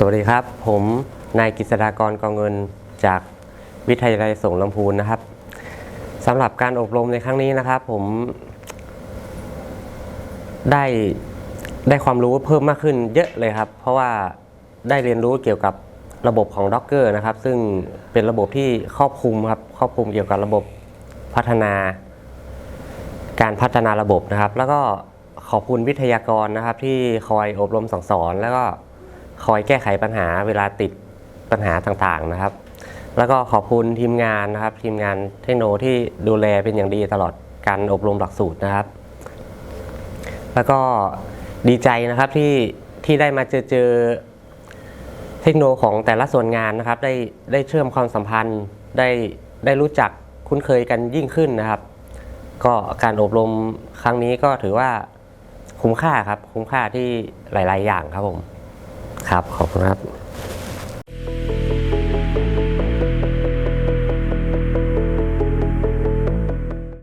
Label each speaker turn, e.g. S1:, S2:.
S1: สวัสดีครับ ผมนายกฤษฎากรกองเงินจากวิทยาลัยสงลำพูนนะครับสำหรับการอบรมในครั้งนี้นะครับ ผม ได้ได้ความรู้เพิ่มมากขึ้นเยอะเลยครับ เพราะว่าได้เรียนรู้เกี่ยวกับระบบของ Docker นะครับ ซึ่งเป็นระบบที่ครอบคลุมครับครอบคลุมเกี่ยวกับระบบพัฒนา การพัฒนาระบบนะครับ แล้วก็ขอบคุณวิทยากรนะครับ ที่คอยอบรมสั่งสอนแล้วก็ คอยแก้ไขปัญหาเวลาติดปัญหาต่างๆนะครับ แล้วก็ขอบคุณทีมงานนะครับ ทีมงานเทคโนที่ดูแลเป็นอย่างดีตลอดการอบรมหลักสูตรนะครับ แล้วก็ดีใจนะครับที่ที่ได้มาเจอเจอเทคโนของแต่ละส่วนงานนะครับ ได้ได้เชื่อมความสัมพันธ์ได้ได้รู้จักคุ้นเคยกันยิ่งขึ้นนะครับ ก็การอบรมครั้งนี้ก็ถือว่าคุ้มค่าครับ คุ้มค่าที่หลาย ๆ อย่างครับผม ครับขอบคุณครับ